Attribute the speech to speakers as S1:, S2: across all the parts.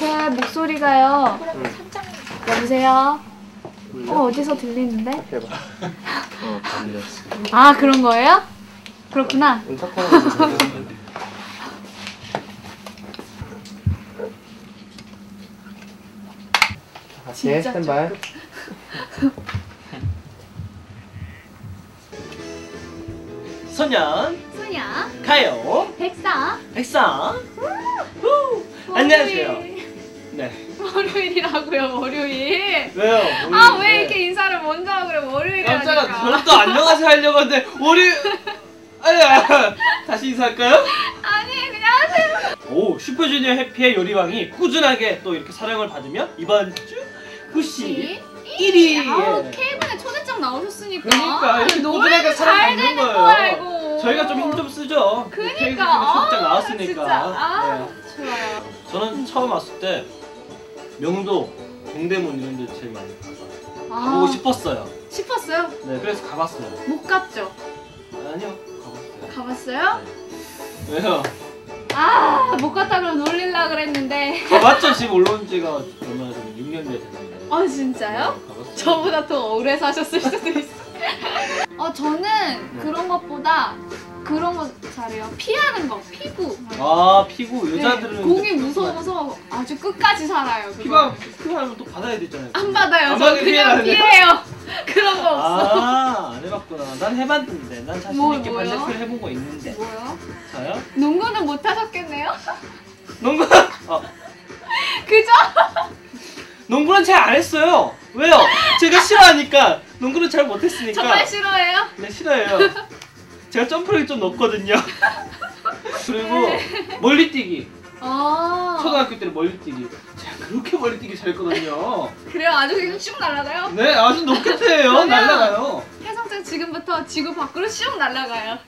S1: 제 목소리가요. 여보세요. 어 어디서 들리는데?
S2: 해봐. 어, 들렸어.
S1: 아 그런 거예요? 그렇구나.
S2: 해,
S1: 진짜
S2: 스탠바이.
S3: 소년
S1: 소냐,
S3: 가요
S1: 백사.
S3: 백상 후. 안녕하세요 네
S1: 월요일이라고요 월요일.
S3: 왜요?
S1: 아
S3: 우리-
S1: 왜
S3: 네.
S1: 이렇게 인사를 먼저 하고 그래 월요일이라니까.
S3: 저는 또 안녕하세요 하려고 하는데 우리 아야 다시 인사할까요?
S1: 아니 그냥 하세요.
S3: 오 슈퍼주니어 해피의 요리왕이 꾸준하게 또 이렇게 사랑을 받으며 이번 주 후시 1위
S1: 아우 케이블에 초대장 나오셨으니까.
S3: 그러니까 이렇게 꾸준하게
S1: 잘
S3: 사랑받는 거예요.
S1: 거야.
S3: 저희가 좀 힘 좀 쓰죠
S1: 그니까.
S3: 케이블
S1: 아,
S3: 초대장 나왔으니까.
S1: 아
S3: 네.
S1: 좋아요.
S3: 저는 처음 왔을 때 명도 동대문 이런 데 제일 많이 가봐요
S1: 아,
S3: 가보고 싶었어요
S1: 싶었어요?
S3: 네 그래서 가봤어요
S1: 못 갔죠?
S3: 아니요 가봤어요
S1: 가봤어요?
S3: 왜요?
S1: 아, 못 갔다 그럼 놀릴라 그랬는데.
S3: 가봤죠 지금 올라온 지가 얼마나 좀 6년 됐는데
S1: 아, 진짜요?
S3: 네, 가봤어요.
S1: 저보다 더 오래 사셨을 수도 있어. 어, 저는 그런 것보다 그런 거 잘해요. 피하는 거, 피구.
S3: 아 피구
S1: 네,
S3: 여자들은
S1: 공이 무서워서 아주 끝까지 살아요. 그거.
S3: 피가 피하면 또 받아야 되잖아요
S1: 안 받아요. 안저 그냥
S3: 피해야
S1: 피해요. 그런 거 없어.
S3: 아안 해봤구나 난 해봤는데 난 자신
S1: 뭐,
S3: 있게
S1: 뭐요?
S3: 반대표를 해본 거 있는데
S1: 뭐요?
S3: 저요?
S1: 농구는 못 하셨겠네요?
S3: 농구 어,
S1: 그죠?
S3: 농구는 잘 안 했어요 왜요? 제가 싫어하니까 농구는 잘 못했으니까
S1: 정말 싫어해요?
S3: 네 싫어해요. 제가 점프력이 좀 높거든요. 그리고
S1: 네.
S3: 멀리뛰기.
S1: 아,
S3: 초등학교 때는 멀리뛰기. 제가 그렇게 멀리뛰기 잘했거든요.
S1: 그래요? 아주 그냥 쭉 날아가요?
S3: 네, 아주 높게 태요 날라가요.
S1: 혜성장 지금부터 지구 밖으로 슉 날아가요.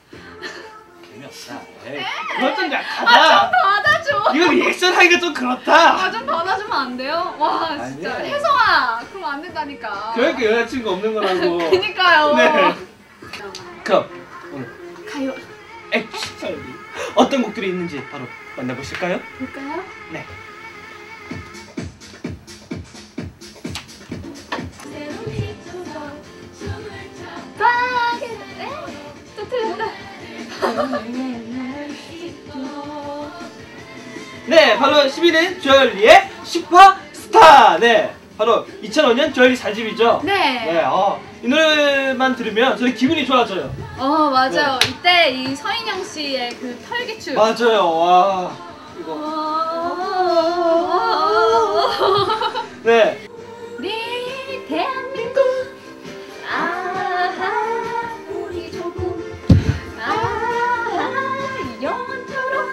S3: 재미없다. 에이, 그건 좀
S1: 아, 좀
S3: 약하다.
S1: 받아줘.
S3: 이거 리액션 하기가 좀 그렇다.
S1: 아, 좀 받아주면 안 돼요? 와, 진짜.
S3: 아니야.
S1: 혜성아, 그럼 안 된다니까.
S3: 그러니까 여자친구 없는 거라고.
S1: 그니까요.
S3: 네. 그럼 오늘
S1: 가요.
S3: 액션 어떤 곡들이 있는지 바로 만나보실까요?
S1: 볼까요?
S3: 네. 네, 바로 10위는 주얼리의 슈퍼스타. 네, 바로 2005년 주얼리 4집이죠.
S1: 네.
S3: 네, 어, 이 노래만 들으면 저는 기분이 좋아져요.
S1: 어 맞아요. 이때 이 서인영 씨의 그 털기춤.
S3: 맞아요, 와. 이거.
S1: 와.
S3: 네,
S1: 우리 대한민국 아하 우리 조국 아하 영원토록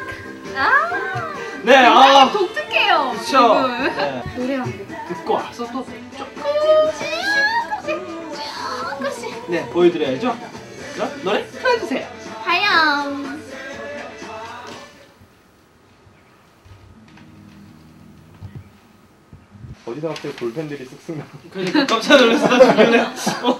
S1: 아
S3: 네, 아.
S1: 독특해요
S3: 그쵸. 네,
S1: 노래 한곡
S3: 듣고 와서 또,
S1: 조금씩
S3: 네, 보여드려야죠. 그럼 노래 틀어주세요.
S1: 하영
S2: 어디서 갑자기 볼펜들이 쓱쓱 나.
S3: 그러니까 깜짝 놀랐어. 어,